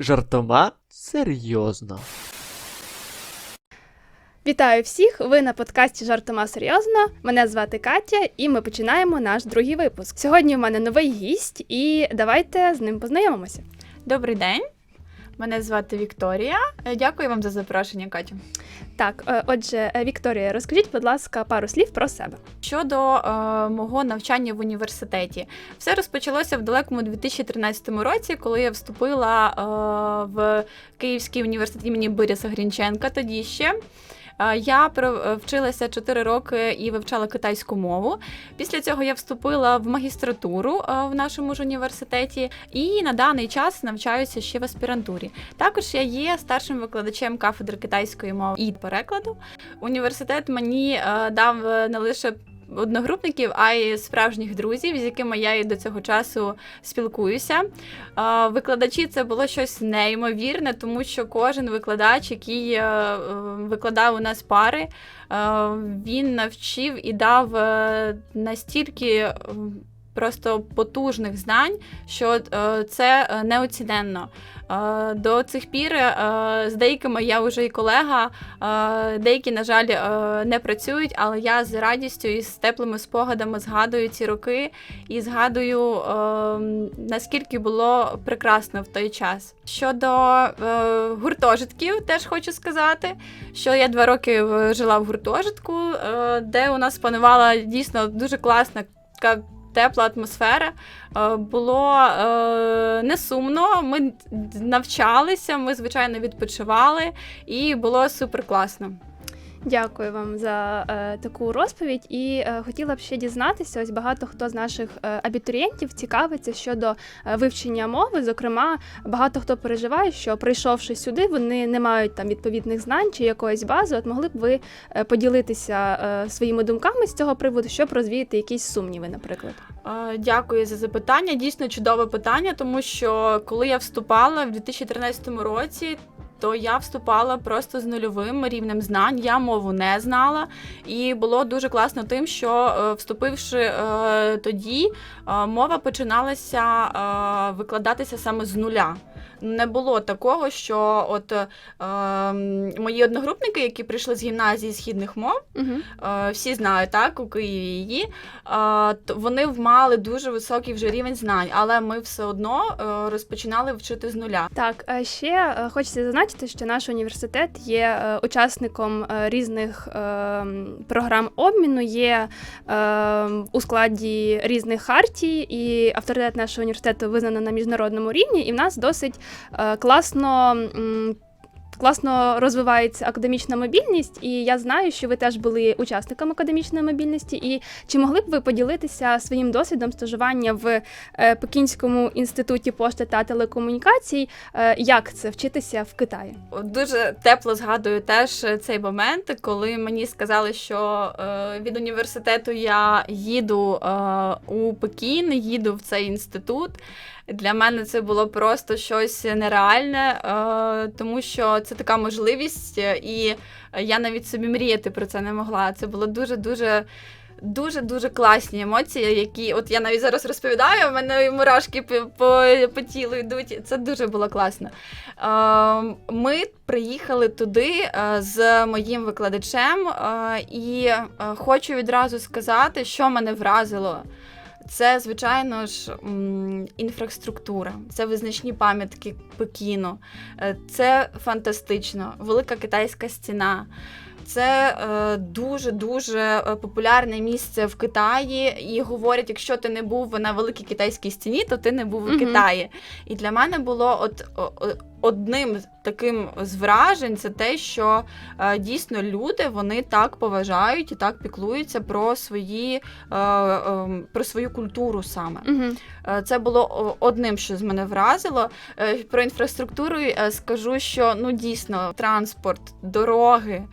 Жартома серйозно. Вітаю всіх! Ви на подкасті Жартома серйозно. Мене звати Катя, і ми починаємо наш другий випуск. Сьогодні у мене новий гість, і давайте з ним познайомимося. Добрий день. Мене звати Вікторія. Е, Дякую вам за запрошення, Катю. Так, е, отже, е, Вікторія, розкажіть, будь ласка, пару слів про себе. Щодо е, мого навчання в університеті, все розпочалося в далекому 2013 році, коли я вступила е, в Київський університет імені Бориса Грінченка. Тоді ще. Я е, вчилася 4 роки і вивчала китайську мову. Після цього я вступила в магістратуру е, в нашому ж університеті і на даний час навчаюся ще в аспірантурі. Також я є старшим викладачем кафедри китайської мови і перекладу. Університет мені е, дав не лише одногрупників, а й справжніх друзів, з якими я і до цього часу спілкуюся. Викладачі це було щось неймовірне, тому що кожен викладач, який е, викладав у нас пари, е, він навчив і дав е, настільки. Просто потужних знань, що е, це е, неоціненно. Е, До цих пір з деякими я вже і колега, деякі, на жаль, не працюють, але я з радістю і з теплими спогадами згадую ці роки і згадую, наскільки було прекрасно в той час. Щодо гуртожитків, теж хочу сказати, що я два роки жила в гуртожитку, де у нас панувала дійсно дуже класна тепла атмосфера. Е, Було е, не сумно. Ми навчалися, ми звичайно відпочивали, і було супер класно. Дякую вам за е, таку розповідь. І е, хотіла б ще дізнатися. Ось багато хто з наших е, абітурієнтів цікавиться щодо е, вивчення мови. Зокрема, багато хто переживає, що прийшовши сюди, вони не мають там відповідних знань чи якоїсь бази. От могли б ви е, поділитися е, своїми думками з цього приводу, щоб розвіяти якісь сумніви, наприклад. Дякую за запитання. Дійсно чудове питання, тому що коли я вступала в 2013 році. То я вступала просто з нульовим рівнем знань. Я мову не знала, і було дуже класно тим, що е, вступивши е, тоді, е, мова починалася викладатися саме з нуля. Не було такого, що от е, мої одногрупники, які прийшли з гімназії східних мов, Угу. е, всі знають так у Києві її. е, вони мали дуже високий вже рівень знань, але ми все одно е, розпочинали вчити з нуля. Так, е, ще е, хочеться зазначити, що наш університет є учасником різних е, програм обміну, є е, у складі різних хартій, і авторитет нашого університету визнано на міжнародному рівні, і в нас досить класно. Класно розвивається академічна мобільність, і я знаю, що ви теж були учасником академічної мобільності. І чи могли б ви поділитися своїм досвідом стажування в е, Пекінському інституті пошти та телекомунікацій. Е, Як це вчитися в Китаї? Дуже тепло згадую теж е, цей момент, коли мені сказали, що е, від університету я їду е, у Пекін, їду в цей інститут. Для мене це було просто щось нереальне, е, тому що це така можливість, е, і я навіть собі мріяти про це не могла. Це було дуже дуже. Дуже дуже класні емоції, які от я навіть зараз розповідаю, у мене мурашки по, по, по тілу йдуть. Це дуже було класно. Е, ми приїхали туди е, з моїм викладачем, і хочу відразу сказати, що мене вразило. Це, звичайно ж, інфраструктура, це визначні пам'ятки Пекіну, е, це фантастично, велика китайська стіна. Це е, дуже дуже популярне місце в Китаї. І говорять, якщо ти не був на великій китайській стіні, то ти не був у. Китаї. І для мене було от одним таким з вражень це те, що е, дійсно люди вони так поважають і так піклуються про свої е, е, про свою культуру саме. Угу. Е, Це було одним, що з мене вразило. Е, Про інфраструктуру е, скажу, що ну дійсно транспорт, дороги.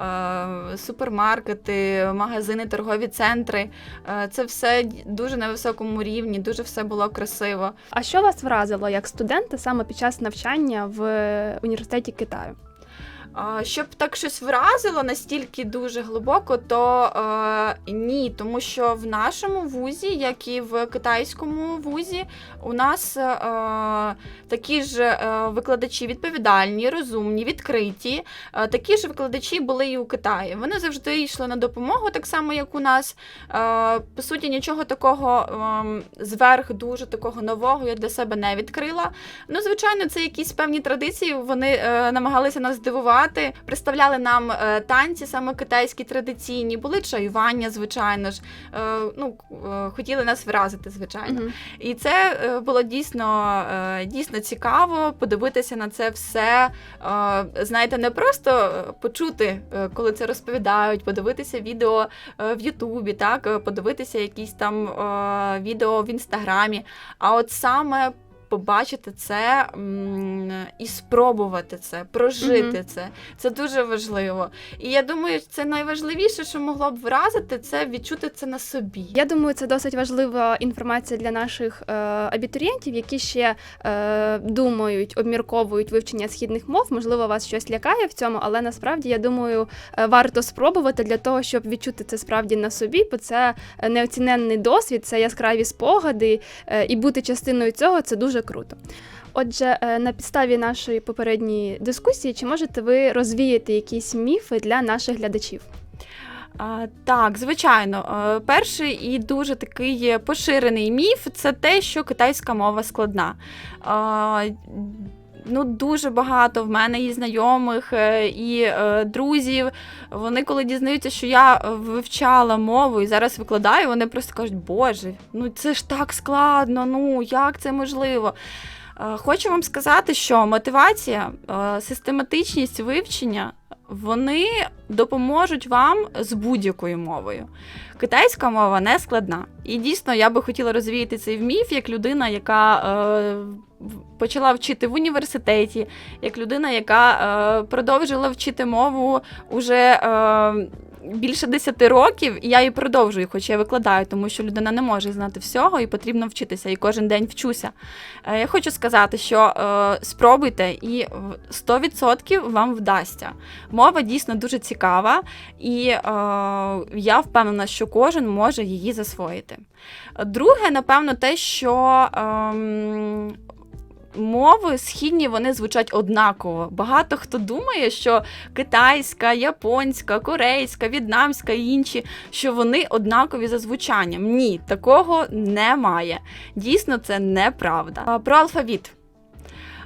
Е, Супермаркети, магазини, торгові центри е, це все дуже на високому рівні, дуже все було красиво. А що вас вразило як студента саме під час навчання в університеті Китаю? Щоб так щось вразило настільки дуже глибоко, то е, ні, тому що в нашому вузі, як і в китайському вузі, у нас е, такі ж е, викладачі відповідальні, розумні, відкриті. Е, такі ж викладачі були і у Китаї. Вони завжди йшли на допомогу, так само як у нас. Е, по суті, нічого такого ем, зверх дуже такого нового я для себе не відкрила. Ну, звичайно, це якісь певні традиції. Вони е, намагалися нас здивувати, представляли нам е, танці саме китайські традиційні, були чаювання, звичайно ж. Е, ну, е, хотіли нас вразити, звичайно. Мгм. І це було дійсно, дійсно цікаво подивитися на це все. Знаєте, не просто почути, коли це розповідають, подивитися відео в Ютубі, так, подивитися якісь там відео в інстаграмі, а от саме. Побачити це і спробувати це, прожити Мгм. це. Це дуже важливо. І я думаю, це найважливіше, що могло б вразити, це відчути це на собі. Я думаю, це досить важлива інформація для наших е, абітурієнтів, які ще е, думають, обмірковують вивчення східних мов. Можливо, вас щось лякає в цьому, але насправді я думаю, е, варто спробувати для того, щоб відчути це справді на собі, бо це неоціненний досвід, це яскраві спогади, е, і бути частиною цього це дуже круто. Отже, е, на підставі нашої попередньої дискусії, чи можете ви розвіяти якісь міфи для наших глядачів? Так, звичайно, Е, перший і дуже такий поширений міф це те, що китайська мова складна. Ну, дуже багато в мене і знайомих, е, і е, друзів. Вони, коли дізнаються, що я вивчала мову і зараз викладаю, вони просто кажуть, Боже, ну це ж так складно, ну як це можливо? Е, Хочу вам сказати, що мотивація, е, систематичність вивчення вони допоможуть вам з будь-якою мовою. Китайська мова не складна. І дійсно, я би хотіла розвіяти цей міф як людина, яка е, почала вчити в університеті, як людина, яка е, продовжила вчити мову уже. Е, Більше 10 років, і я і продовжую, хоч я викладаю, тому що людина не може знати всього і потрібно вчитися, і кожен день вчуся. Е, Я хочу сказати, що е, спробуйте, і 100% вам вдасться. Мова дійсно дуже цікава, і е, я впевнена, що кожен може її засвоїти. Друге, напевно, те, що ем, мови східні вони звучать однаково. Багато хто думає, що китайська, японська, корейська, в'єтнамська і інші, що вони однакові за звучанням. Ні, такого немає. Дійсно, це неправда. Про алфавіт.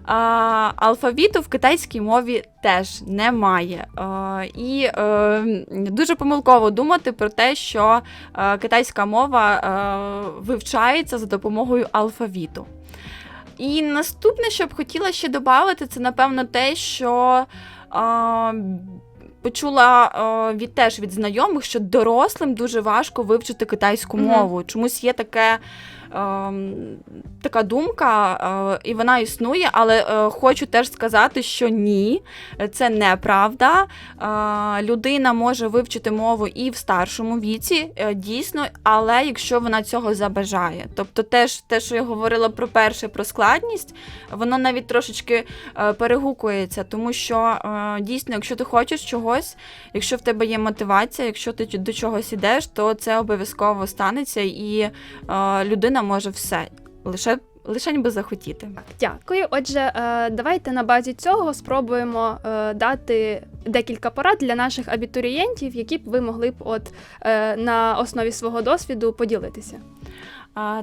А, алфавіту в китайській мові теж немає. А, і е, дуже помилково думати про те, що е, китайська мова е, вивчається за допомогою алфавіту. І наступне, що б хотіла ще додати, це напевно те, що а, почула о, від теж від знайомих, що дорослим дуже важко вивчити китайську мову. Чомусь є таке. Ем, Така думка, е, і вона існує, але е, хочу теж сказати, що ні, це неправда. Е, Людина може вивчити мову і в старшому віці, дійсно, але якщо вона цього забажає. Тобто, теж те, що я говорила про перше, про складність, воно навіть трошечки перегукується, тому що дійсно, якщо ти хочеш чогось, якщо в тебе є мотивація, якщо ти до чогось ідеш, то це обов'язково станеться, і людина може все лише. Лише ніби захотіти. Дякую. Отже, е, давайте на базі цього спробуємо е, дати декілька порад для наших абітурієнтів, які б ви могли б от е, на основі свого досвіду поділитися.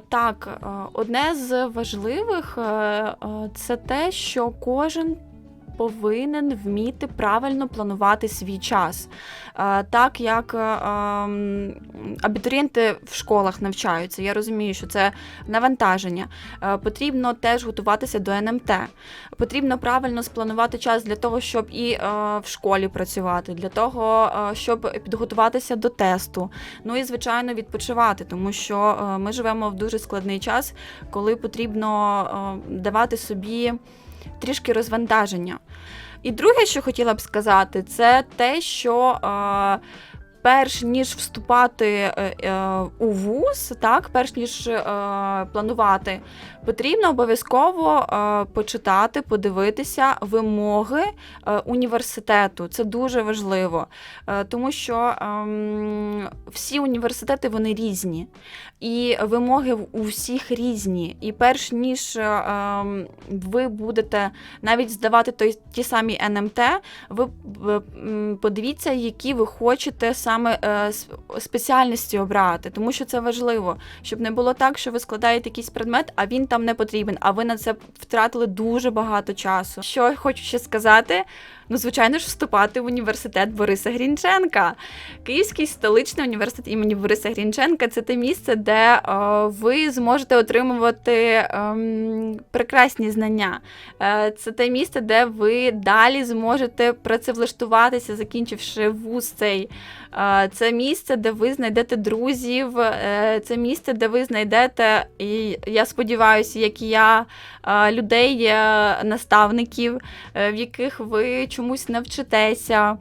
Так, одне з важливих це те, що кожен повинен вміти правильно планувати свій час. Е, Так як е, ем, абітурієнти в школах навчаються, я розумію, що це навантаження. Е, Потрібно теж готуватися до НМТ. Потрібно правильно спланувати час для того, щоб і в школі працювати, для того, щоб підготуватися до тесту. Ну і звичайно відпочивати, тому що ми живемо в дуже складний час, коли потрібно давати собі трішки розвантаження. І друге, що хотіла б сказати, це те, що е, перш ніж вступати е, е, у вуз, так, перш ніж е, планувати, потрібно обов'язково почитати, подивитися вимоги університету. Це дуже важливо, тому що ем, всі університети вони різні, і вимоги у всіх різні. І перш ніж ем, ви будете навіть здавати той, ті самі НМТ, ви подивіться, які ви хочете саме е, спеціальності обрати, тому що це важливо, щоб не було так, що ви складаєте якийсь предмет, а він там не потрібен, а ви на це втратили дуже багато часу. Що я хочу ще сказати? Ну, звичайно ж, вступати в університет Бориса Грінченка. Київський столичний університет імені Бориса Грінченка це те місце, де е, ви зможете отримувати ем, прекрасні знання. Е, це те місце, де ви далі зможете працевлаштуватися, закінчивши вуз цей. Е, це місце, де ви знайдете друзів, це місце, де ви знайдете, і я сподіваюся, як і я, людей, наставників, в яких ви чомусь навчитеся.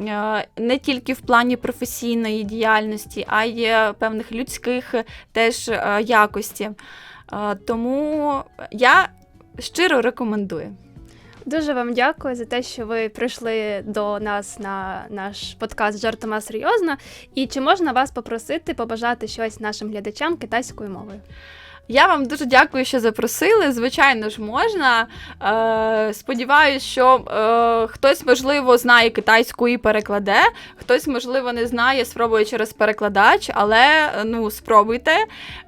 е, Не тільки в плані професійної діяльності, а й е, певних людських е, теж якості. Тому я щиро рекомендую. Дуже вам дякую за те, що ви прийшли до нас на наш подкаст Жартома серйозно. І чи можна вас попросити побажати щось нашим глядачам китайською мовою? Я вам дуже дякую, що запросили. Звичайно ж, можна. Е, сподіваюсь, що е, хтось, можливо, знає китайську і перекладе, хтось, можливо, не знає, спробує через перекладач, але ну, спробуйте.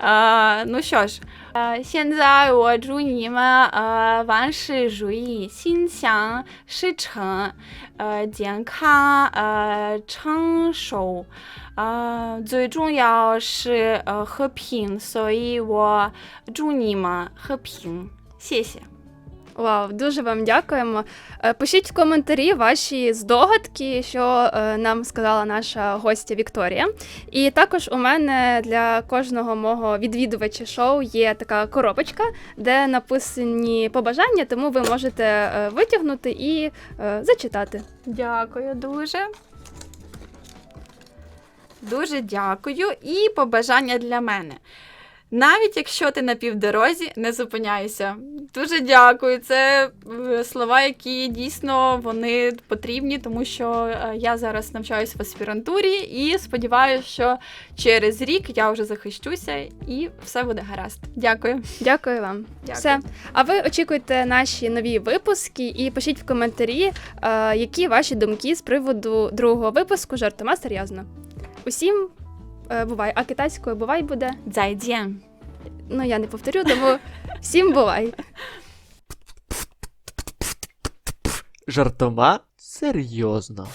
Е, ну що ж. 呃，现在我祝你们呃万事如意，心想事成，呃健康呃长寿，呃最重要是呃和平，所以我祝你们和平，谢谢。Вау, дуже вам дякуємо. Е, Пишіть в коментарі ваші здогадки, що е, нам сказала наша гостя Вікторія. І також у мене для кожного мого відвідувача шоу є така коробочка, де написані побажання, тому ви можете е, витягнути і зачитати. Дякую дуже. Дуже дякую. І побажання для мене. Навіть якщо ти на півдорозі, не зупиняйся. Дуже дякую. Це е, слова, які дійсно вони потрібні, тому що е, я зараз навчаюся в аспірантурі і сподіваюся, що через рік я вже захищуся і все буде гаразд. Дякую. Дякую вам. Дякую. Все. А ви очікуйте наші нові випуски і пишіть в коментарі, е, які ваші думки з приводу другого випуску жартома серйозно. Усім бувай, а китайською бувай буде. Зайдзян. Ну я не повторю, тому всім бувай. Жартома серйозно.